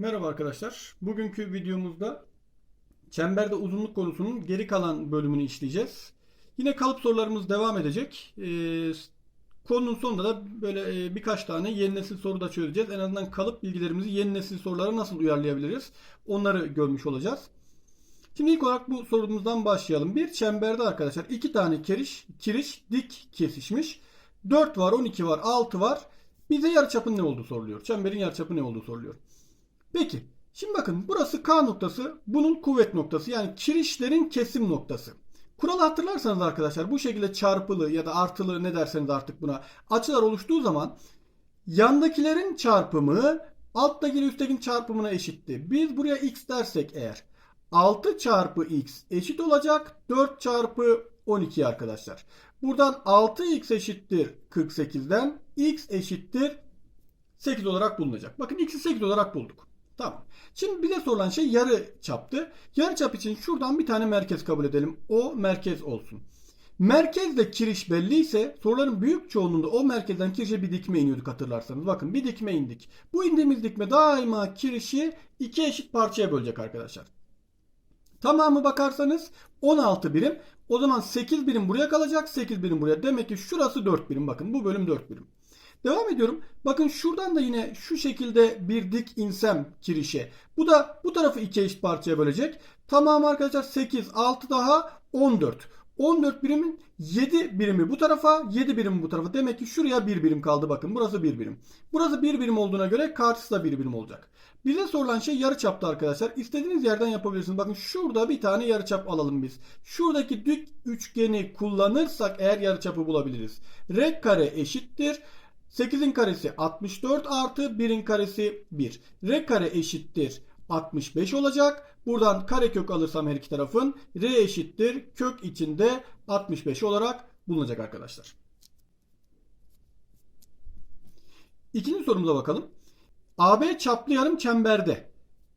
Merhaba arkadaşlar. Bugünkü videomuzda çemberde uzunluk konusunun geri kalan bölümünü işleyeceğiz. Yine kalıp sorularımız devam edecek. Ee, konunun sonunda da böyle e, birkaç tane yeni nesil soru da çözeceğiz. En azından kalıp bilgilerimizi yeni nesil sorulara nasıl uyarlayabiliriz? Onları görmüş olacağız. Şimdi ilk olarak bu sorumuzdan başlayalım. Bir çemberde arkadaşlar iki tane kiriş, kiriş dik kesişmiş. 4 var, 12 var, 6 var. Bize yarıçapın ne olduğu soruluyor. Çemberin yarıçapı ne olduğu soruluyor. Peki. Şimdi bakın burası K noktası. Bunun kuvvet noktası. Yani kirişlerin kesim noktası. Kuralı hatırlarsanız arkadaşlar bu şekilde çarpılı ya da artılı ne derseniz artık buna açılar oluştuğu zaman yandakilerin çarpımı alttakiyle üsttekinin çarpımına eşitti. Biz buraya x dersek eğer 6 çarpı x eşit olacak 4 çarpı 12 arkadaşlar. Buradan 6x eşittir 48'den x eşittir 8 olarak bulunacak. Bakın x'i 8 olarak bulduk. Tamam. Şimdi bize sorulan şey yarı çaptı. Yarı çap için şuradan bir tane merkez kabul edelim. O merkez olsun. Merkezde kiriş belliyse soruların büyük çoğunluğunda o merkezden kirişe bir dikme iniyorduk hatırlarsanız. Bakın bir dikme indik. Bu indiğimiz dikme daima kirişi iki eşit parçaya bölecek arkadaşlar. Tamamı bakarsanız 16 birim. O zaman 8 birim buraya kalacak. 8 birim buraya. Demek ki şurası 4 birim. Bakın bu bölüm 4 birim. Devam ediyorum. Bakın şuradan da yine şu şekilde bir dik insem kirişe. Bu da bu tarafı iki eşit parçaya bölecek. Tamam arkadaşlar 8, 6 daha 14. 14 birimin 7 birimi bu tarafa, 7 birimi bu tarafa. Demek ki şuraya 1 birim kaldı bakın. Burası 1 birim. Burası 1 birim olduğuna göre karşısı da 1 birim olacak. Bize sorulan şey yarıçaptı arkadaşlar. İstediğiniz yerden yapabilirsiniz. Bakın şurada bir tane yarıçap alalım biz. Şuradaki dik üçgeni kullanırsak eğer yarıçapı bulabiliriz. Rek kare eşittir. 8'in karesi 64 artı 1'in karesi 1. R kare eşittir 65 olacak. Buradan karekök alırsam her iki tarafın R eşittir kök içinde 65 olarak bulunacak arkadaşlar. İkinci sorumuza bakalım. AB çaplı yarım çemberde.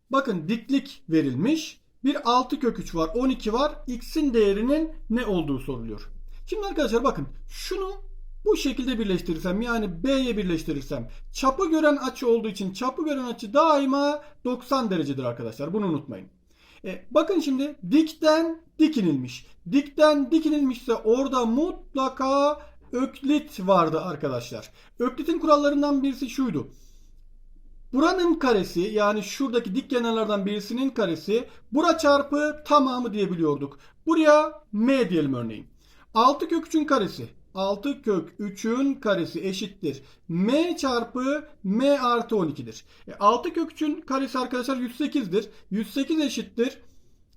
Bakın diklik verilmiş. Bir 6 kök 3 var 12 var. X'in değerinin ne olduğu soruluyor. Şimdi arkadaşlar bakın şunu bu şekilde birleştirirsem yani B'ye birleştirirsem çapı gören açı olduğu için çapı gören açı daima 90 derecedir arkadaşlar. Bunu unutmayın. E, bakın şimdi dikten dikinilmiş. Dikten dikinilmişse orada mutlaka öklit vardı arkadaşlar. Öklit'in kurallarından birisi şuydu. Buranın karesi yani şuradaki dik kenarlardan birisinin karesi bura çarpı tamamı diyebiliyorduk. Buraya m diyelim örneğin. 6 kök 3'ün karesi 6 kök 3'ün karesi eşittir. M çarpı M artı 12'dir. E 6 kök 3'ün karesi arkadaşlar 108'dir. 108 eşittir.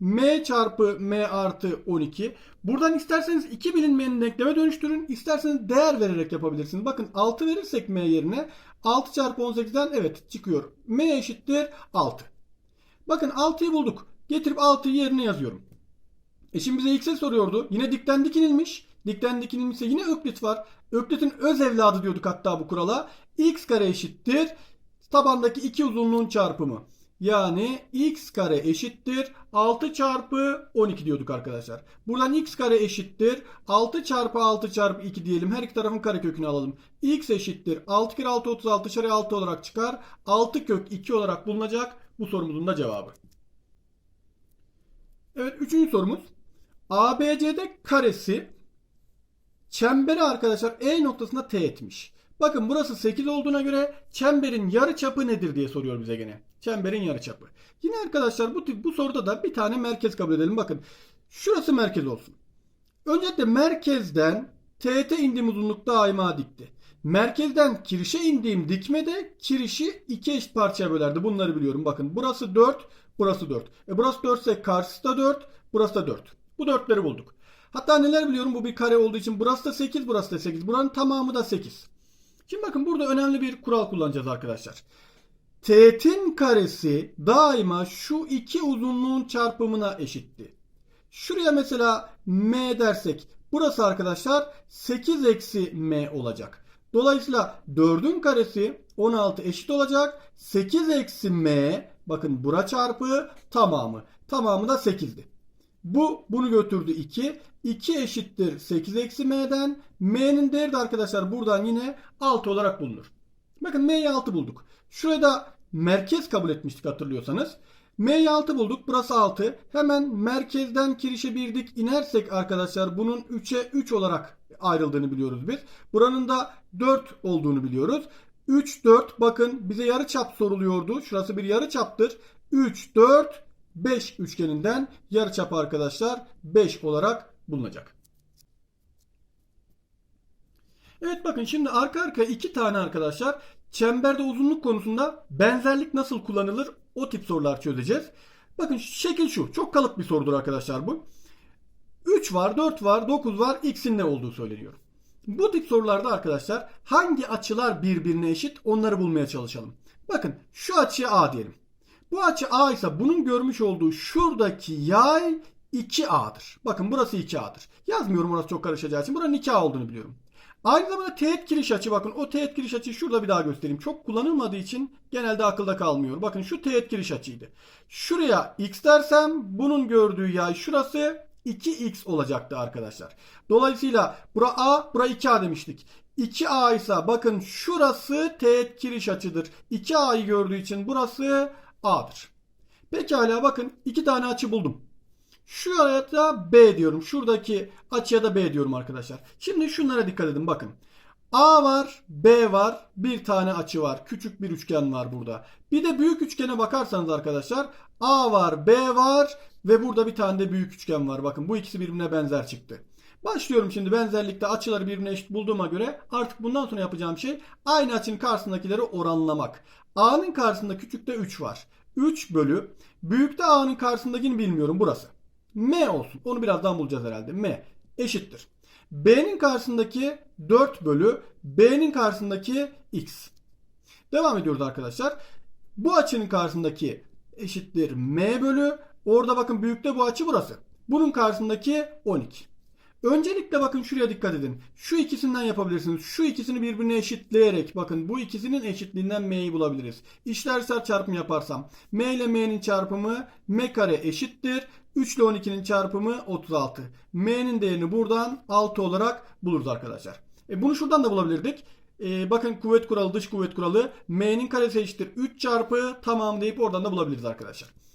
M çarpı M artı 12. Buradan isterseniz iki bilinmeyenin denkleme dönüştürün. isterseniz değer vererek yapabilirsiniz. Bakın 6 verirsek M yerine 6 çarpı 18'den evet çıkıyor. M eşittir 6. Bakın 6'yı bulduk. Getirip 6'yı yerine yazıyorum. E şimdi bize x'e soruyordu. Yine dikten dikinilmiş. Dikten dikinilmişse yine öklit var. Öklit'in öz evladı diyorduk hatta bu kurala. x kare eşittir. Tabandaki iki uzunluğun çarpımı. Yani x kare eşittir 6 çarpı 12 diyorduk arkadaşlar. Buradan x kare eşittir 6 çarpı 6 çarpı 2 diyelim. Her iki tarafın kare kökünü alalım. x eşittir 6 kere 6 36 dışarıya 6 olarak çıkar. 6 kök 2 olarak bulunacak bu sorumuzun da cevabı. Evet üçüncü sorumuz. ABCD karesi çemberi arkadaşlar E noktasında T etmiş. Bakın burası 8 olduğuna göre çemberin yarı çapı nedir diye soruyor bize gene. Çemberin yarı çapı. Yine arkadaşlar bu bu soruda da bir tane merkez kabul edelim. Bakın şurası merkez olsun. Öncelikle merkezden TT indiğim uzunluk daima dikti. Merkezden kirişe indiğim dikme de kirişi iki eşit parçaya bölerdi. Bunları biliyorum. Bakın burası 4, burası 4. E burası 4 ise karşısı da 4, burası da 4. Bu dörtleri bulduk. Hatta neler biliyorum bu bir kare olduğu için burası da 8, burası da 8. Buranın tamamı da 8. Şimdi bakın burada önemli bir kural kullanacağız arkadaşlar. Teğetin karesi daima şu iki uzunluğun çarpımına eşitti. Şuraya mesela m dersek burası arkadaşlar 8 eksi m olacak. Dolayısıyla 4'ün karesi 16 eşit olacak. 8 eksi m bakın bura çarpı tamamı. Tamamı da 8'di. Bu bunu götürdü 2. 2 eşittir 8 eksi m'den. M'nin değeri de arkadaşlar buradan yine 6 olarak bulunur. Bakın m'yi 6 bulduk. Şuraya da merkez kabul etmiştik hatırlıyorsanız. M'yi 6 bulduk. Burası 6. Hemen merkezden kirişe bir dik inersek arkadaşlar bunun 3'e 3 olarak ayrıldığını biliyoruz biz. Buranın da 4 olduğunu biliyoruz. 3, 4 bakın bize yarı çap soruluyordu. Şurası bir yarı çaptır. 3, 4, 5 üçgeninden yarı çap arkadaşlar 5 olarak bulunacak. Evet bakın şimdi arka arkaya iki tane arkadaşlar çemberde uzunluk konusunda benzerlik nasıl kullanılır o tip sorular çözeceğiz. Bakın şekil şu. Çok kalıp bir sorudur arkadaşlar bu. 3 var, 4 var, 9 var. X'in ne olduğu söyleniyor. Bu tip sorularda arkadaşlar hangi açılar birbirine eşit onları bulmaya çalışalım. Bakın şu açıya A diyelim. Bu açı A ise bunun görmüş olduğu şuradaki yay 2A'dır. Bakın burası 2A'dır. Yazmıyorum orası çok karışacağı için. Buranın 2A olduğunu biliyorum. Aynı zamanda teğet kiriş açı bakın o teğet kiriş açıyı şurada bir daha göstereyim. Çok kullanılmadığı için genelde akılda kalmıyor. Bakın şu teğet kiriş açıydı. Şuraya x dersem bunun gördüğü yay şurası 2x olacaktı arkadaşlar. Dolayısıyla bura a bura 2a demiştik. 2a ise bakın şurası teğet kiriş açıdır. 2a'yı gördüğü için burası a'dır. Pekala bakın iki tane açı buldum. Şuraya da B diyorum. Şuradaki açıya da B diyorum arkadaşlar. Şimdi şunlara dikkat edin bakın. A var, B var, bir tane açı var. Küçük bir üçgen var burada. Bir de büyük üçgene bakarsanız arkadaşlar A var, B var ve burada bir tane de büyük üçgen var. Bakın bu ikisi birbirine benzer çıktı. Başlıyorum şimdi benzerlikte açıları birbirine eşit bulduğuma göre artık bundan sonra yapacağım şey aynı açının karşısındakileri oranlamak. A'nın karşısında küçükte 3 var. 3 bölü büyükte A'nın karşısındakini bilmiyorum burası. M olsun. Onu birazdan bulacağız herhalde. M eşittir. B'nin karşısındaki 4 bölü B'nin karşısındaki X. Devam ediyoruz arkadaşlar. Bu açının karşısındaki eşittir M bölü. Orada bakın büyükte bu açı burası. Bunun karşısındaki 12. Öncelikle bakın şuraya dikkat edin. Şu ikisinden yapabilirsiniz. Şu ikisini birbirine eşitleyerek bakın bu ikisinin eşitliğinden m'yi bulabiliriz. İşlersel çarpım yaparsam m ile m'nin çarpımı m kare eşittir. 3 ile 12'nin çarpımı 36. M'nin değerini buradan 6 olarak buluruz arkadaşlar. E bunu şuradan da bulabilirdik. E, bakın kuvvet kuralı dış kuvvet kuralı m'nin karesi eşittir 3 çarpı tamam deyip oradan da bulabiliriz arkadaşlar.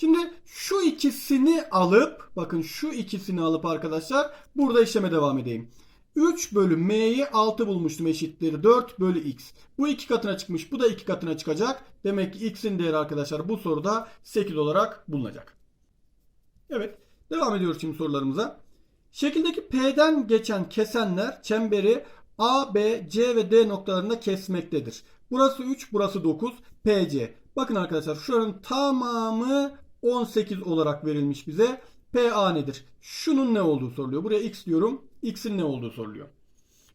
Şimdi şu ikisini alıp bakın şu ikisini alıp arkadaşlar burada işleme devam edeyim. 3 bölü m'yi 6 bulmuştum eşittir 4 bölü x. Bu iki katına çıkmış bu da iki katına çıkacak. Demek ki x'in değeri arkadaşlar bu soruda 8 olarak bulunacak. Evet devam ediyoruz şimdi sorularımıza. Şekildeki P'den geçen kesenler çemberi A, B, C ve D noktalarında kesmektedir. Burası 3, burası 9, PC. Bakın arkadaşlar şuranın tamamı 18 olarak verilmiş bize. PA nedir? Şunun ne olduğu soruluyor. Buraya x diyorum. X'in ne olduğu soruluyor.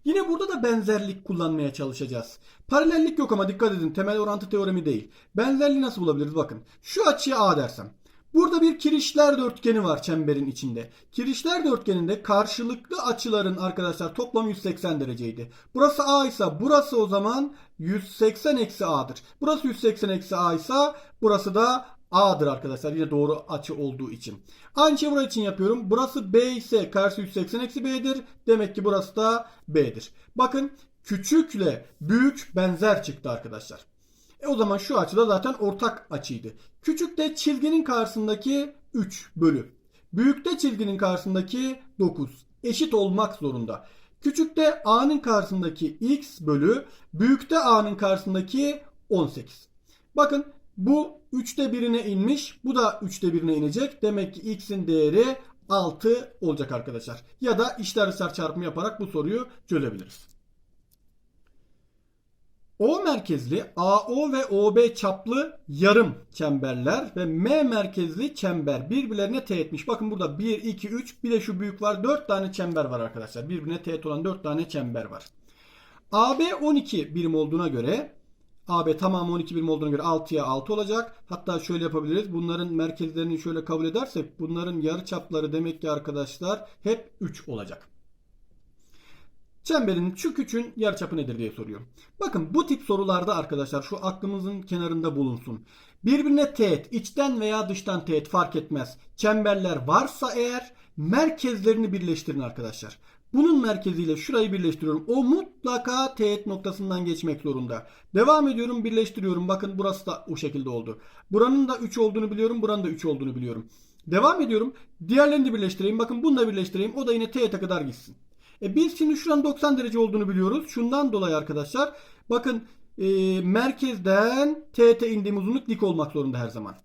Yine burada da benzerlik kullanmaya çalışacağız. Paralellik yok ama dikkat edin temel orantı teoremi değil. Benzerliği nasıl bulabiliriz? Bakın şu açıya A dersem. Burada bir kirişler dörtgeni var çemberin içinde. Kirişler dörtgeninde karşılıklı açıların arkadaşlar toplam 180 dereceydi. Burası A ise burası o zaman 180 eksi A'dır. Burası 180 eksi A ise burası da A'dır arkadaşlar. Yine doğru açı olduğu için. Aynı şey için yapıyorum. Burası B ise karşı 180 eksi B'dir. Demek ki burası da B'dir. Bakın küçükle büyük benzer çıktı arkadaşlar. E o zaman şu açıda zaten ortak açıydı. Küçükte çizginin karşısındaki 3 bölü. Büyükte çizginin karşısındaki 9. Eşit olmak zorunda. Küçükte A'nın karşısındaki X bölü. Büyükte A'nın karşısındaki 18. Bakın bu 3'te birine inmiş. Bu da 3'te birine inecek. Demek ki X'in değeri 6 olacak arkadaşlar. Ya da işler çarpımı yaparak bu soruyu çözebiliriz. O merkezli AO ve OB çaplı yarım çemberler ve M merkezli çember birbirlerine teğetmiş. Bakın burada 1, 2, 3 bir de şu büyük var. 4 tane çember var arkadaşlar. Birbirine teğet olan 4 tane çember var. AB 12 birim olduğuna göre AB tamamı 12 birim olduğuna göre 6'ya 6 olacak. Hatta şöyle yapabiliriz. Bunların merkezlerini şöyle kabul edersek bunların yarı çapları demek ki arkadaşlar hep 3 olacak. Çemberin şu küçüğün yarıçapı nedir diye soruyor. Bakın bu tip sorularda arkadaşlar şu aklımızın kenarında bulunsun. Birbirine teğet, içten veya dıştan teğet fark etmez. Çemberler varsa eğer merkezlerini birleştirin arkadaşlar. Bunun merkeziyle şurayı birleştiriyorum. O mutlaka teğet noktasından geçmek zorunda. Devam ediyorum birleştiriyorum. Bakın burası da o şekilde oldu. Buranın da 3 olduğunu biliyorum. Buranın da 3 olduğunu biliyorum. Devam ediyorum. Diğerlerini de birleştireyim. Bakın bunu da birleştireyim. O da yine teğete kadar gitsin. E biz şimdi şuranın 90 derece olduğunu biliyoruz. Şundan dolayı arkadaşlar. Bakın e, merkezden teğete indiğim uzunluk dik olmak zorunda her zaman.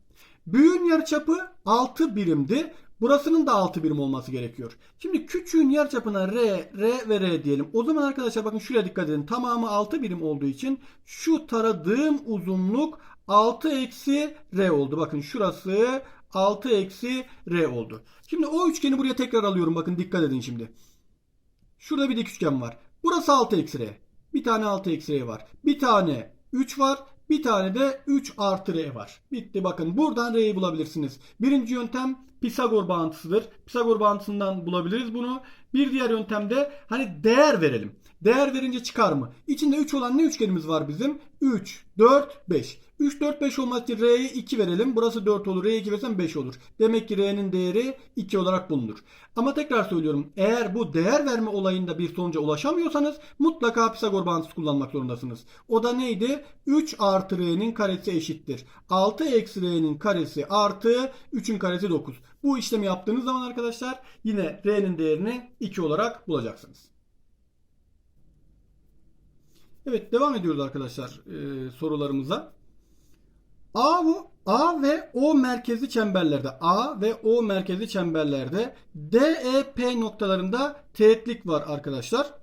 Büyüğün yarıçapı 6 birimdi. Burasının da 6 birim olması gerekiyor. Şimdi küçüğün yarıçapına R, R ve R diyelim. O zaman arkadaşlar bakın şuraya dikkat edin. Tamamı 6 birim olduğu için şu taradığım uzunluk 6 eksi R oldu. Bakın şurası 6 eksi R oldu. Şimdi o üçgeni buraya tekrar alıyorum. Bakın dikkat edin şimdi. Şurada bir dik üçgen var. Burası 6 eksi R. Bir tane 6 eksi R var. Bir tane 3 var. Bir tane de 3 artı R var. Bitti bakın buradan R'yi bulabilirsiniz. Birinci yöntem Pisagor bağıntısıdır. Pisagor bağıntısından bulabiliriz bunu. Bir diğer yöntem de hani değer verelim. Değer verince çıkar mı? İçinde 3 olan ne üçgenimiz var bizim? 3, 4, 5. 3, 4, 5 olmak için R'ye 2 verelim. Burası 4 olur. R'ye 2 versem 5 olur. Demek ki R'nin değeri 2 olarak bulunur. Ama tekrar söylüyorum. Eğer bu değer verme olayında bir sonuca ulaşamıyorsanız mutlaka Pisagor bağıntısı kullanmak zorundasınız. O da neydi? 3 artı R'nin karesi eşittir. 6 eksi R'nin karesi artı 3'ün karesi 9. Bu işlemi yaptığınız zaman arkadaşlar yine R'nin değerini 2 olarak bulacaksınız. Evet devam ediyoruz arkadaşlar e, sorularımıza. A, A ve O merkezli çemberlerde A ve O merkezli çemberlerde DEP noktalarında teğetlik var arkadaşlar.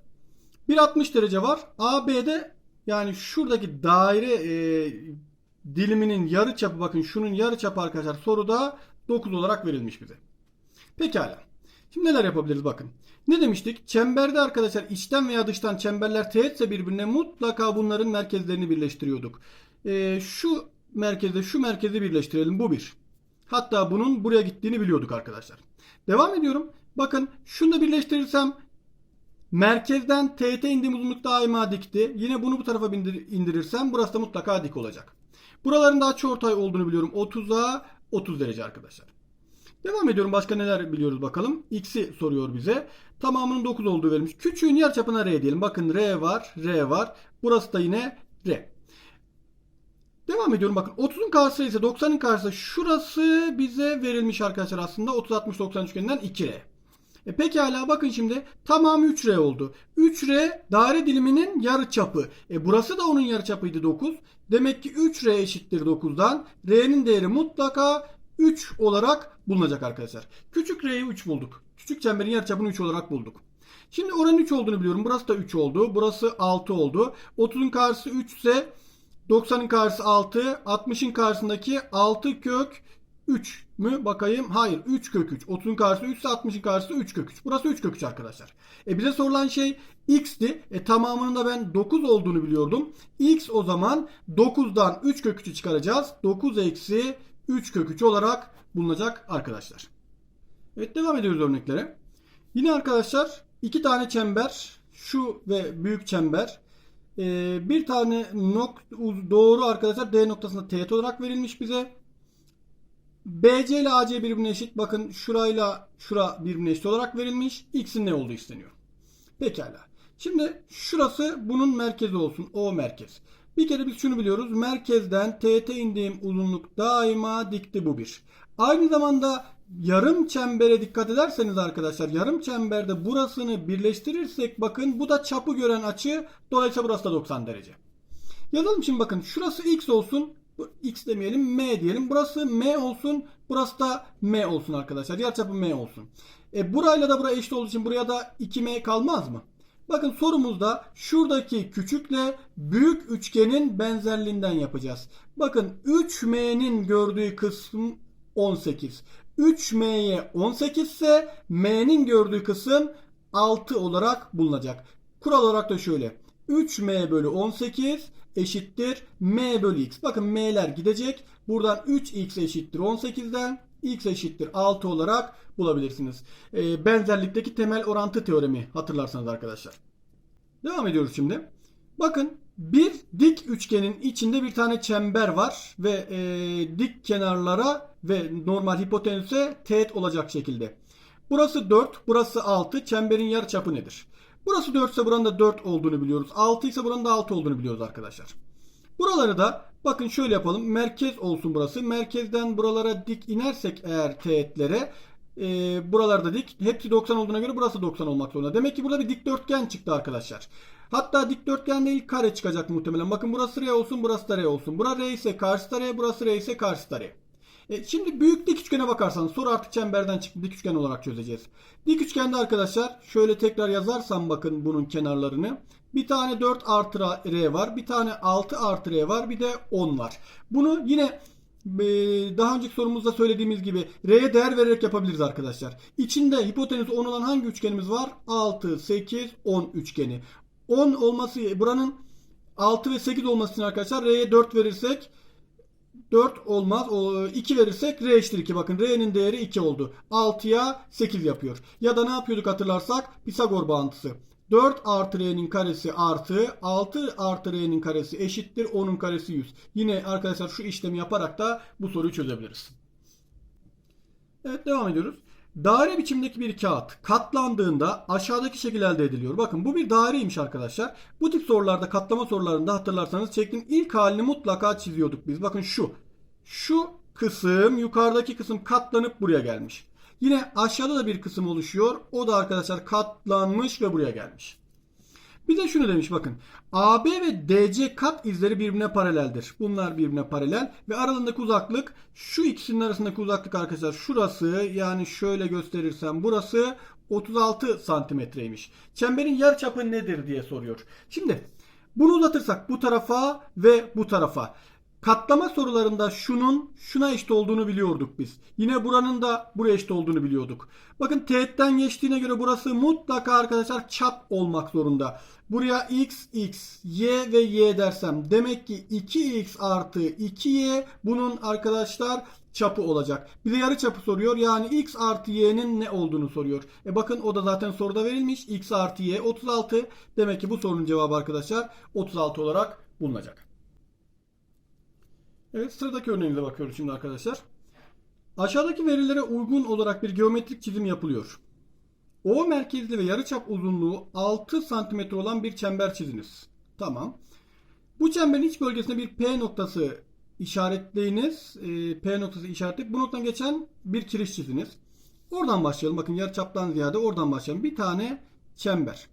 1.60 derece var. AB'de yani şuradaki daire e, diliminin yarı çapı bakın şunun yarı çapı arkadaşlar soruda 9 olarak verilmiş bize. Pekala. Şimdi neler yapabiliriz bakın. Ne demiştik? Çemberde arkadaşlar içten veya dıştan çemberler teğetse birbirine mutlaka bunların merkezlerini birleştiriyorduk. E, şu merkezde şu merkezi birleştirelim. Bu bir. Hatta bunun buraya gittiğini biliyorduk arkadaşlar. Devam ediyorum. Bakın şunu da birleştirirsem merkezden teğete indiğim uzunluk daima dikti. Yine bunu bu tarafa indirirsem burası da mutlaka dik olacak. Buraların da açıortay olduğunu biliyorum. 30'a 30 derece arkadaşlar. Devam ediyorum. Başka neler biliyoruz bakalım. X'i soruyor bize. Tamamının 9 olduğu verilmiş. Küçüğün yarıçapına R diyelim. Bakın R var, R var. Burası da yine R. Devam ediyorum bakın 30'un karşısı ise 90'ın karşısı şurası bize verilmiş arkadaşlar aslında 30 60 90 üçgeninden 2R. E pekala bakın şimdi tamamı 3R oldu. 3R daire diliminin yarı çapı. E burası da onun yarı çapıydı 9. Demek ki 3R eşittir 9'dan. R'nin değeri mutlaka 3 olarak bulunacak arkadaşlar. Küçük R'yi 3 bulduk. Küçük çemberin yarıçapını 3 olarak bulduk. Şimdi oranın 3 olduğunu biliyorum. Burası da 3 oldu. Burası 6 oldu. 30'un karşısı 3 ise 90'ın karşısı 6. 60'ın karşısındaki 6 kök 3 mü bakayım? Hayır 3 kök 3. 30'un karşısı 3 ise 60'ın karşısı 3 kök 3. Burası 3 kök 3 arkadaşlar. E bize sorulan şey x'ti. E tamamının da ben 9 olduğunu biliyordum. x o zaman 9'dan 3 kök 3'ü çıkaracağız. 9 eksi 3 kök 3 olarak bulunacak arkadaşlar. Evet devam ediyoruz örneklere. Yine arkadaşlar iki tane çember şu ve büyük çember ee, bir tane nok doğru arkadaşlar D noktasında teğet olarak verilmiş bize. BC ile AC birbirine eşit. Bakın şurayla şura birbirine eşit olarak verilmiş. X'in ne olduğu isteniyor. Pekala. Şimdi şurası bunun merkezi olsun. O merkez. Bir kere biz şunu biliyoruz. Merkezden teğete indiğim uzunluk daima dikti bu bir. Aynı zamanda yarım çembere dikkat ederseniz arkadaşlar yarım çemberde burasını birleştirirsek bakın bu da çapı gören açı dolayısıyla burası da 90 derece. Yazalım şimdi bakın şurası x olsun x demeyelim m diyelim. Burası m olsun burası da m olsun arkadaşlar. Yarıçapı m olsun. E burayla da buraya eşit olduğu için buraya da 2m kalmaz mı? Bakın sorumuzda şuradaki küçükle büyük üçgenin benzerliğinden yapacağız. Bakın 3m'nin gördüğü kısım 18. 3m'ye 18 ise m'nin gördüğü kısım 6 olarak bulunacak. Kural olarak da şöyle. 3m bölü 18 eşittir m bölü x. Bakın m'ler gidecek. Buradan 3x eşittir 18'den x eşittir 6 olarak bulabilirsiniz. E, benzerlikteki temel orantı teoremi hatırlarsanız arkadaşlar. Devam ediyoruz şimdi. Bakın bir dik üçgenin içinde bir tane çember var ve e, dik kenarlara ve normal hipotenüse teğet olacak şekilde. Burası 4, burası 6. Çemberin yarıçapı nedir? Burası 4 ise buranın da 4 olduğunu biliyoruz. 6 ise buranın da 6 olduğunu biliyoruz arkadaşlar. Buraları da bakın şöyle yapalım. Merkez olsun burası. Merkezden buralara dik inersek eğer teğetlere e, buralarda dik. Hepsi 90 olduğuna göre burası 90 olmak zorunda. Demek ki burada bir dikdörtgen çıktı arkadaşlar. Hatta dikdörtgen değil kare çıkacak muhtemelen. Bakın burası R olsun burası da R olsun. Bura R ise karşı da R burası R ise karşı da R. E, şimdi büyük dik üçgene bakarsanız soru artık çemberden çıktı dik üçgen olarak çözeceğiz. Dik üçgende arkadaşlar şöyle tekrar yazarsam bakın bunun kenarlarını. Bir tane 4 artı R var. Bir tane 6 artı R var. Bir de 10 var. Bunu yine e, daha önceki sorumuzda söylediğimiz gibi R'ye değer vererek yapabiliriz arkadaşlar. İçinde hipotenüsü 10 olan hangi üçgenimiz var? 6, 8, 10 üçgeni. 10 olması buranın 6 ve 8 olması arkadaşlar R'ye 4 verirsek 4 olmaz. O 2 verirsek R eşittir 2. Bakın R'nin değeri 2 oldu. 6'ya 8 yapıyor. Ya da ne yapıyorduk hatırlarsak? Pisagor bağıntısı. 4 artı R'nin karesi artı 6 artı R'nin karesi eşittir 10'un karesi 100. Yine arkadaşlar şu işlemi yaparak da bu soruyu çözebiliriz. Evet devam ediyoruz. Daire biçimdeki bir kağıt katlandığında aşağıdaki şekil elde ediliyor. Bakın bu bir daireymiş arkadaşlar. Bu tip sorularda katlama sorularında hatırlarsanız şeklin ilk halini mutlaka çiziyorduk biz. Bakın şu. Şu kısım yukarıdaki kısım katlanıp buraya gelmiş. Yine aşağıda da bir kısım oluşuyor. O da arkadaşlar katlanmış ve buraya gelmiş. Bir de şunu demiş bakın. AB ve DC kat izleri birbirine paraleldir. Bunlar birbirine paralel ve aralarındaki uzaklık şu ikisinin arasındaki uzaklık arkadaşlar şurası yani şöyle gösterirsem burası 36 santimetreymiş. Çemberin yarıçapı nedir diye soruyor. Şimdi bunu uzatırsak bu tarafa ve bu tarafa. Katlama sorularında şunun şuna eşit olduğunu biliyorduk biz. Yine buranın da buraya eşit olduğunu biliyorduk. Bakın teğetten geçtiğine göre burası mutlaka arkadaşlar çap olmak zorunda. Buraya x, x, y ve y dersem demek ki 2x artı 2y bunun arkadaşlar çapı olacak. Bize yarı çapı soruyor. Yani x artı y'nin ne olduğunu soruyor. E bakın o da zaten soruda verilmiş. x artı y 36. Demek ki bu sorunun cevabı arkadaşlar 36 olarak bulunacak. Evet sıradaki örneğimize bakıyoruz şimdi arkadaşlar. Aşağıdaki verilere uygun olarak bir geometrik çizim yapılıyor. O merkezli ve yarıçap uzunluğu 6 cm olan bir çember çiziniz. Tamam. Bu çemberin iç bölgesinde bir P noktası işaretleyiniz. E, P noktası işaretleyip bu noktadan geçen bir kiriş çiziniz. Oradan başlayalım. Bakın yarıçaptan ziyade oradan başlayalım. Bir tane çember.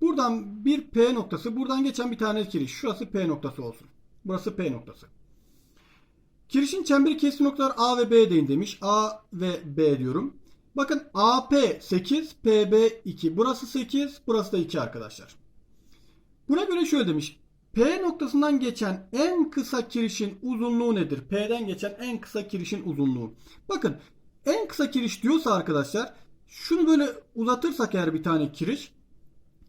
Buradan bir P noktası, buradan geçen bir tane kiriş. Şurası P noktası olsun. Burası P noktası. Kirişin çemberi keskin noktalar A ve B deyin demiş. A ve B diyorum. Bakın AP 8, PB 2. Burası 8, burası da 2 arkadaşlar. Buna göre şöyle demiş. P noktasından geçen en kısa kirişin uzunluğu nedir? P'den geçen en kısa kirişin uzunluğu. Bakın en kısa kiriş diyorsa arkadaşlar şunu böyle uzatırsak eğer bir tane kiriş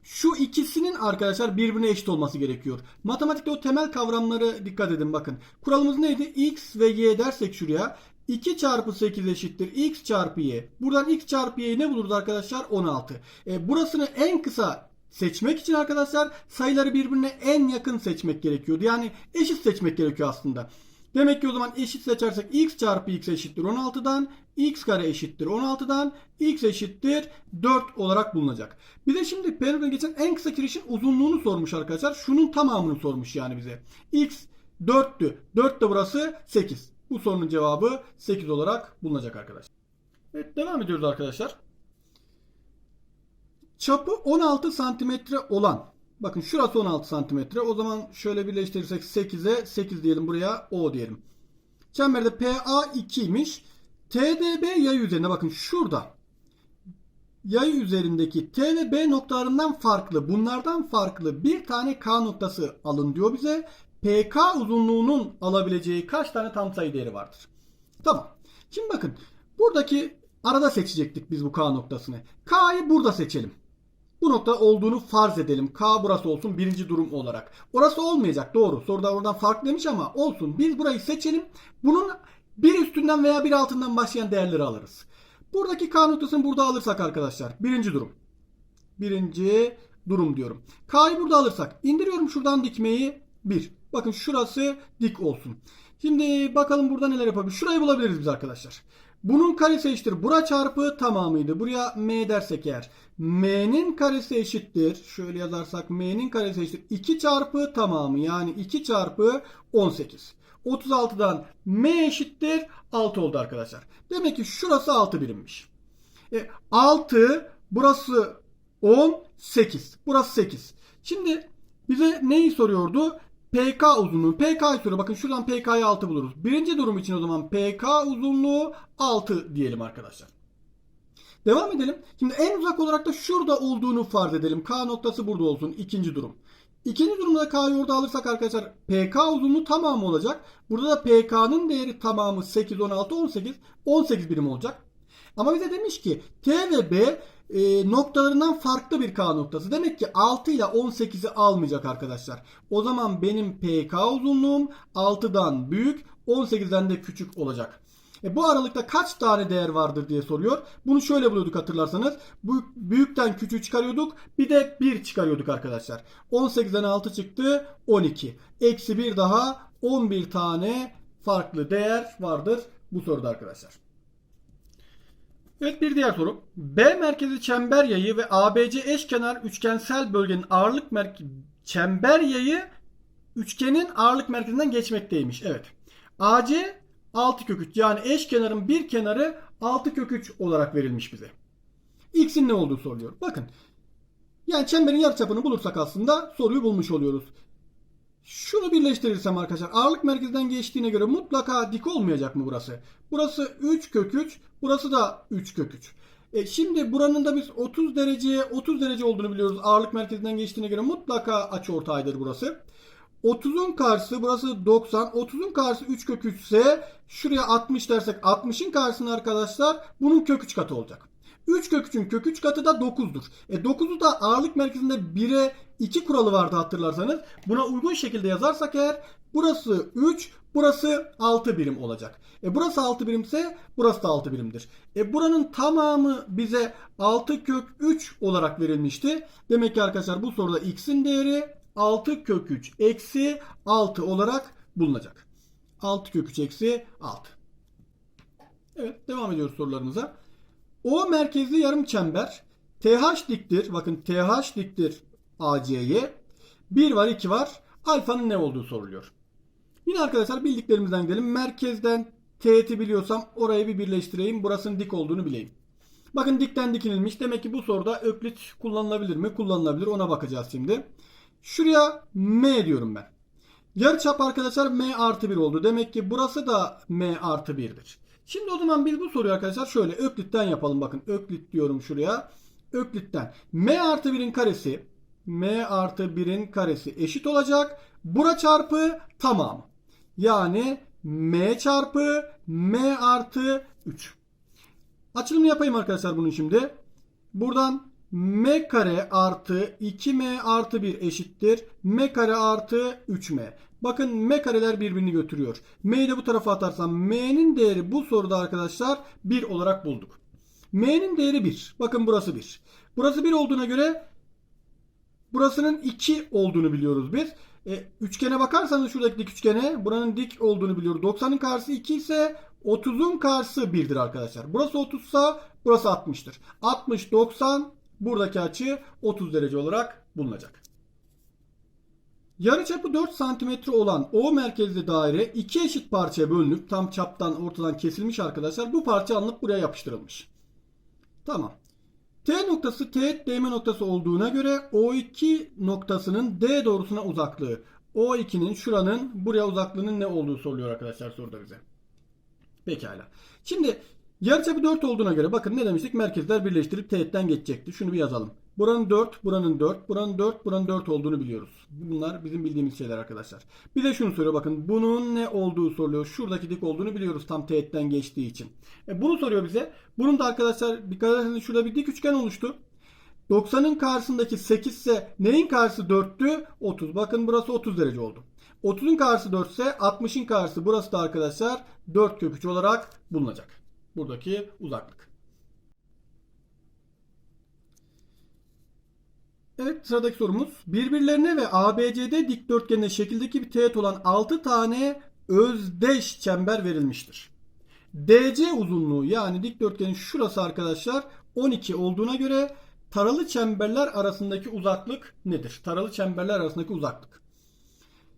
şu ikisinin arkadaşlar birbirine eşit olması gerekiyor. Matematikte o temel kavramları dikkat edin bakın. Kuralımız neydi? X ve Y dersek şuraya 2 çarpı 8 eşittir x çarpı y. Buradan x çarpı y'yi ne buluruz arkadaşlar? 16. E, burasını en kısa seçmek için arkadaşlar sayıları birbirine en yakın seçmek gerekiyordu. Yani eşit seçmek gerekiyor aslında. Demek ki o zaman eşit seçersek x çarpı x eşittir 16'dan, x kare eşittir 16'dan, x eşittir 4 olarak bulunacak. Bir de şimdi P'den geçen en kısa kirişin uzunluğunu sormuş arkadaşlar. Şunun tamamını sormuş yani bize. x 4'tü. 4 de burası 8. Bu sorunun cevabı 8 olarak bulunacak arkadaşlar. Evet devam ediyoruz arkadaşlar. Çapı 16 santimetre olan bakın şurası 16 santimetre o zaman şöyle birleştirirsek 8'e 8 diyelim buraya O diyelim. Çemberde PA 2'ymiş. TDB yay üzerinde bakın şurada yay üzerindeki T ve B noktalarından farklı bunlardan farklı bir tane K noktası alın diyor bize. PK uzunluğunun alabileceği kaç tane tam sayı değeri vardır? Tamam. Şimdi bakın buradaki arada seçecektik biz bu K noktasını. K'yı burada seçelim. Bu nokta olduğunu farz edelim. K burası olsun birinci durum olarak. Orası olmayacak doğru. Soruda oradan farklı demiş ama olsun. Biz burayı seçelim. Bunun bir üstünden veya bir altından başlayan değerleri alırız. Buradaki K noktasını burada alırsak arkadaşlar. Birinci durum. Birinci durum diyorum. K'yı burada alırsak. indiriyorum şuradan dikmeyi. 1. Bakın şurası dik olsun. Şimdi bakalım burada neler yapabiliriz. Şurayı bulabiliriz biz arkadaşlar. Bunun karesi eşittir. Bura çarpı tamamıydı. Buraya m dersek eğer. M'nin karesi eşittir. Şöyle yazarsak m'nin karesi eşittir. 2 çarpı tamamı yani 2 çarpı 18. 36'dan m eşittir 6 oldu arkadaşlar. Demek ki şurası 6 birimmiş. E, 6 burası 10 8. Burası 8. Şimdi bize neyi soruyordu? PK uzunluğu. PK'yı soruyor. Bakın şuradan PK'yı 6 buluruz. Birinci durum için o zaman PK uzunluğu 6 diyelim arkadaşlar. Devam edelim. Şimdi en uzak olarak da şurada olduğunu farz edelim. K noktası burada olsun. İkinci durum. İkinci durumda K'yı orada alırsak arkadaşlar PK uzunluğu tamamı olacak. Burada da PK'nın değeri tamamı 8, 16, 18. 18 birim olacak. Ama bize demiş ki T ve B e, noktalarından farklı bir K noktası. Demek ki 6 ile 18'i almayacak arkadaşlar. O zaman benim PK uzunluğum 6'dan büyük 18'den de küçük olacak. E, bu aralıkta kaç tane değer vardır diye soruyor. Bunu şöyle buluyorduk hatırlarsanız. Bu büyükten küçüğü çıkarıyorduk. Bir de 1 çıkarıyorduk arkadaşlar. 18'den 6 çıktı 12. Eksi 1 daha 11 tane farklı değer vardır bu soruda arkadaşlar. Evet bir diğer soru. B merkezi çember yayı ve ABC eşkenar üçgensel bölgenin ağırlık merkezi çember yayı üçgenin ağırlık merkezinden geçmekteymiş. Evet. AC 6 kök 3 yani eşkenarın bir kenarı 6 kök 3 olarak verilmiş bize. X'in ne olduğu soruluyor. Bakın. Yani çemberin yarıçapını bulursak aslında soruyu bulmuş oluyoruz. Şunu birleştirirsem arkadaşlar ağırlık merkezinden geçtiğine göre mutlaka dik olmayacak mı burası? Burası 3 kök 3, burası da 3 kök 3. E şimdi buranın da biz 30 dereceye 30 derece olduğunu biliyoruz. Ağırlık merkezinden geçtiğine göre mutlaka açıortaydır burası. 30'un karşısı burası 90. 30'un karşısı 3 kök 3 ise şuraya 60 dersek 60'ın karşısına arkadaşlar bunun kök 3 katı olacak. 3 kök 3'ün kök 3 katı da 9'dur. E 9'u da ağırlık merkezinde 1'e 2 kuralı vardı hatırlarsanız. Buna uygun şekilde yazarsak eğer burası 3, burası 6 birim olacak. E burası 6 birimse burası da 6 birimdir. E buranın tamamı bize 6 kök 3 olarak verilmişti. Demek ki arkadaşlar bu soruda x'in değeri 6 kök 3 eksi 6 olarak bulunacak. 6 kök 3 eksi 6. Evet devam ediyoruz sorularımıza. O merkezli yarım çember TH diktir. Bakın TH diktir AC'ye. 1 var 2 var. Alfanın ne olduğu soruluyor. Yine arkadaşlar bildiklerimizden gidelim. Merkezden teğeti biliyorsam orayı bir birleştireyim. Burasının dik olduğunu bileyim. Bakın dikten dikinilmiş. Demek ki bu soruda öklit kullanılabilir mi? Kullanılabilir. Ona bakacağız şimdi. Şuraya M diyorum ben. Yarıçap arkadaşlar M artı 1 oldu. Demek ki burası da M artı 1'dir. Şimdi o zaman biz bu soruyu arkadaşlar şöyle Öklit'ten yapalım. Bakın Öklit diyorum şuraya. Öklit'ten. M artı 1'in karesi M artı 1'in karesi eşit olacak. Bura çarpı tamamı. Yani M çarpı M artı 3. Açılımı yapayım arkadaşlar bunun şimdi. Buradan m kare artı 2m artı 1 eşittir. m kare artı 3m. Bakın m kareler birbirini götürüyor. m'yi de bu tarafa atarsam m'nin değeri bu soruda arkadaşlar 1 olarak bulduk. m'nin değeri 1. Bakın burası 1. Burası 1 olduğuna göre burasının 2 olduğunu biliyoruz biz. E, üçgene bakarsanız şuradaki dik üçgene buranın dik olduğunu biliyoruz. 90'ın karşısı 2 ise 30'un karşısı 1'dir arkadaşlar. Burası 30 ise burası 60'tır. 60, 90 buradaki açı 30 derece olarak bulunacak. Yarıçapı 4 cm olan O merkezli daire iki eşit parçaya bölünüp tam çaptan ortadan kesilmiş arkadaşlar. Bu parça alınıp buraya yapıştırılmış. Tamam. T noktası teğet değme noktası olduğuna göre O2 noktasının D doğrusuna uzaklığı. O2'nin şuranın buraya uzaklığının ne olduğu soruluyor arkadaşlar soruda bize. Pekala. Şimdi yarıçapı 4 olduğuna göre bakın ne demiştik? Merkezler birleştirip teğetten geçecekti. Şunu bir yazalım. Buranın 4, buranın 4, buranın 4, buranın 4 olduğunu biliyoruz. Bunlar bizim bildiğimiz şeyler arkadaşlar. Bir de şunu soruyor bakın. Bunun ne olduğu soruluyor. Şuradaki dik olduğunu biliyoruz tam teğetten geçtiği için. E bunu soruyor bize. Bunun da arkadaşlar dikkat ederseniz şurada bir dik üçgen oluştu. 90'ın karşısındaki 8 ise neyin karşısı 4'tü? 30. Bakın burası 30 derece oldu. 30'un karşısı 4 ise 60'ın karşısı burası da arkadaşlar 4 kök 3 olarak bulunacak. Buradaki uzaklık. Evet sıradaki sorumuz. Birbirlerine ve ABCD dikdörtgenine şekildeki bir teğet olan 6 tane özdeş çember verilmiştir. DC uzunluğu yani dikdörtgenin şurası arkadaşlar 12 olduğuna göre taralı çemberler arasındaki uzaklık nedir? Taralı çemberler arasındaki uzaklık.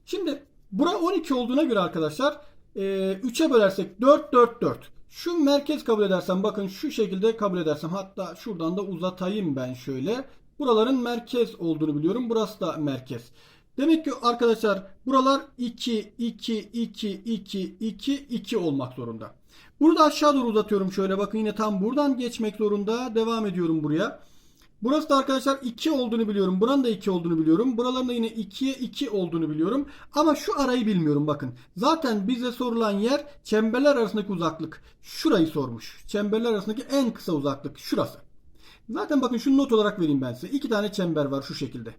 Şimdi bura 12 olduğuna göre arkadaşlar 3'e bölersek 4 4 4. Şu merkez kabul edersem bakın şu şekilde kabul edersem hatta şuradan da uzatayım ben şöyle. Buraların merkez olduğunu biliyorum. Burası da merkez. Demek ki arkadaşlar buralar 2 2 2 2 2 2 olmak zorunda. Bunu da aşağı doğru uzatıyorum şöyle bakın yine tam buradan geçmek zorunda. Devam ediyorum buraya. Burası da arkadaşlar 2 olduğunu biliyorum. Buranın da 2 olduğunu biliyorum. Buraların da yine 2'ye 2 olduğunu biliyorum. Ama şu arayı bilmiyorum bakın. Zaten bize sorulan yer çemberler arasındaki uzaklık. Şurayı sormuş. Çemberler arasındaki en kısa uzaklık şurası. Zaten bakın şunu not olarak vereyim ben size. İki tane çember var şu şekilde.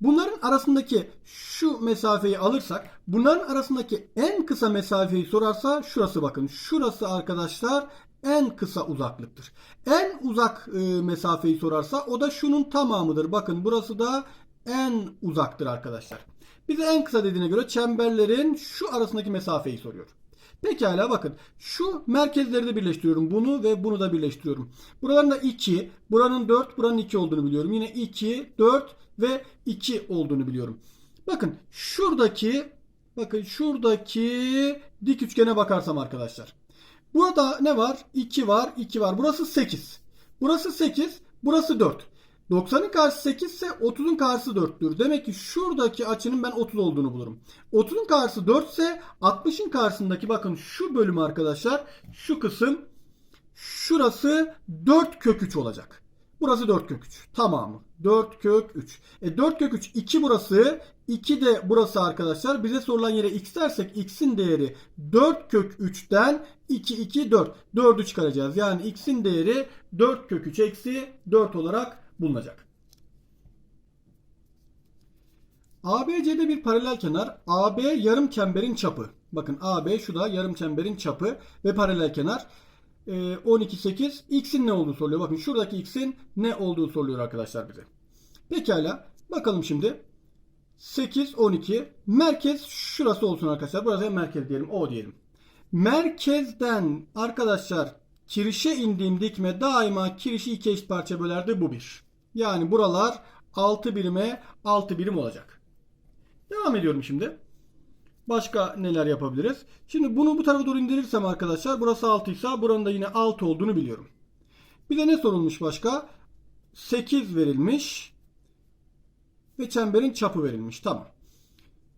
Bunların arasındaki şu mesafeyi alırsak bunların arasındaki en kısa mesafeyi sorarsa şurası bakın. Şurası arkadaşlar en kısa uzaklıktır. En uzak e, mesafeyi sorarsa o da şunun tamamıdır. Bakın burası da en uzaktır arkadaşlar. Bize en kısa dediğine göre çemberlerin şu arasındaki mesafeyi soruyor. Pekala bakın şu merkezleri de birleştiriyorum. Bunu ve bunu da birleştiriyorum. Buraların da 2, buranın 4, buranın 2 olduğunu biliyorum. Yine 2, 4 ve 2 olduğunu biliyorum. Bakın şuradaki bakın şuradaki dik üçgene bakarsam arkadaşlar. Burada ne var? 2 var, 2 var. Burası 8. Burası 8, burası 4. 90'ın karşısı 8 ise 30'un karşısı 4'tür. Demek ki şuradaki açının ben 30 olduğunu bulurum. 30'un karşısı 4 ise 60'ın karşısındaki bakın şu bölüm arkadaşlar şu kısım şurası 4 kök 3 olacak. Burası 4 kök 3. Tamamı. 4 kök 3. E 4 kök 3 2 burası. 2 de burası arkadaşlar. Bize sorulan yere x dersek x'in değeri 4 kök 3'ten 2 2 4. 4'ü çıkaracağız. Yani x'in değeri 4 kök 3 eksi 4 olarak bulunacak. ABC'de bir paralel kenar. AB yarım çemberin çapı. Bakın AB şu da yarım çemberin çapı ve paralel kenar. 12 8 x'in ne olduğu soruluyor. Bakın şuradaki x'in ne olduğu soruluyor arkadaşlar bize. Pekala. Bakalım şimdi. 8 12 merkez şurası olsun arkadaşlar. Burası merkez diyelim. O diyelim. Merkezden arkadaşlar kirişe indiğim dikme daima kirişi iki eşit parça bölerdi. Bu bir. Yani buralar 6 birime 6 birim olacak. Devam ediyorum şimdi. Başka neler yapabiliriz? Şimdi bunu bu tarafa doğru indirirsem arkadaşlar burası 6 ise buranın da yine 6 olduğunu biliyorum. Bir de ne sorulmuş başka? 8 verilmiş ve çemberin çapı verilmiş. Tamam.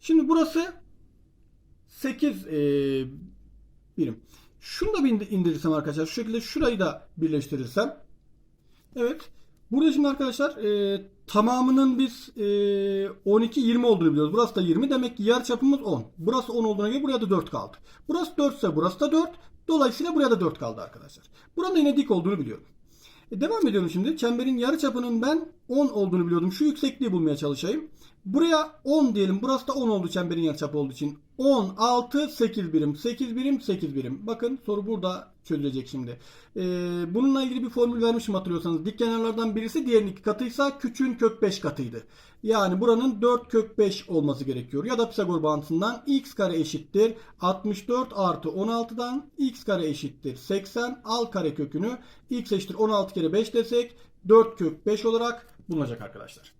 Şimdi burası 8 e, birim. Şunu da bir indirirsem arkadaşlar şu şekilde şurayı da birleştirirsem. Evet. Burada şimdi arkadaşlar e, tamamının biz e, 12-20 olduğunu biliyoruz. Burası da 20. Demek ki yer çapımız 10. Burası 10 olduğuna göre buraya da 4 kaldı. Burası 4 ise burası da 4. Dolayısıyla buraya da 4 kaldı arkadaşlar. Buranın yine dik olduğunu biliyorum. E, devam ediyorum şimdi. Çemberin yarı çapının ben 10 olduğunu biliyordum. Şu yüksekliği bulmaya çalışayım. Buraya 10 diyelim. Burası da 10 oldu çemberin yarıçapı olduğu için. 10, 6, 8 birim. 8 birim, 8 birim. Bakın soru burada çözülecek şimdi. Ee, bununla ilgili bir formül vermişim hatırlıyorsanız. Dik kenarlardan birisi diğerinin iki katıysa küçüğün kök 5 katıydı. Yani buranın 4 kök 5 olması gerekiyor. Ya da Pisagor bağıntısından x kare eşittir 64 artı 16'dan x kare eşittir 80 al kare kökünü x eşittir 16 kere 5 desek 4 kök 5 olarak bulunacak arkadaşlar.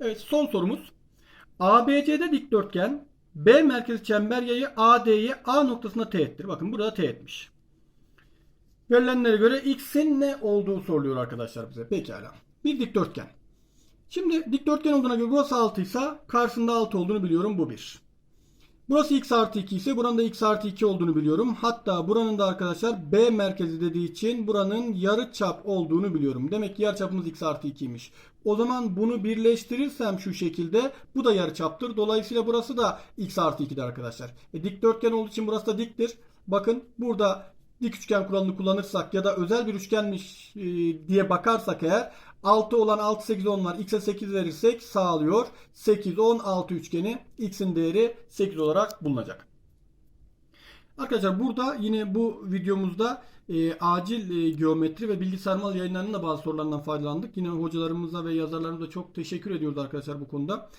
Evet son sorumuz. ABC'de dikdörtgen B merkezi çember yayı AD'yi A noktasına teğettir. Bakın burada teğetmiş. Verilenlere göre x'in ne olduğu soruluyor arkadaşlar bize. Pekala. Bir dikdörtgen. Şimdi dikdörtgen olduğuna göre burası 6 ise karşısında 6 olduğunu biliyorum. Bu 1. Burası x artı 2 ise buranın da x artı 2 olduğunu biliyorum. Hatta buranın da arkadaşlar B merkezi dediği için buranın yarı çap olduğunu biliyorum. Demek ki yarı çapımız x artı 2'ymiş. O zaman bunu birleştirirsem şu şekilde bu da yarı çaptır. Dolayısıyla burası da x artı 2'dir arkadaşlar. E, dikdörtgen olduğu için burası da diktir. Bakın burada dik üçgen kuralını kullanırsak ya da özel bir üçgenmiş e, diye bakarsak eğer 6 olan 6 8 10 var. X'e 8 verirsek sağlıyor. 8 10 6 üçgeni x'in değeri 8 olarak bulunacak. Arkadaşlar burada yine bu videomuzda e, acil e, geometri ve bilgisayar mal yayınlarının da bazı sorularından faydalandık. Yine hocalarımıza ve yazarlarımıza çok teşekkür ediyoruz arkadaşlar bu konuda.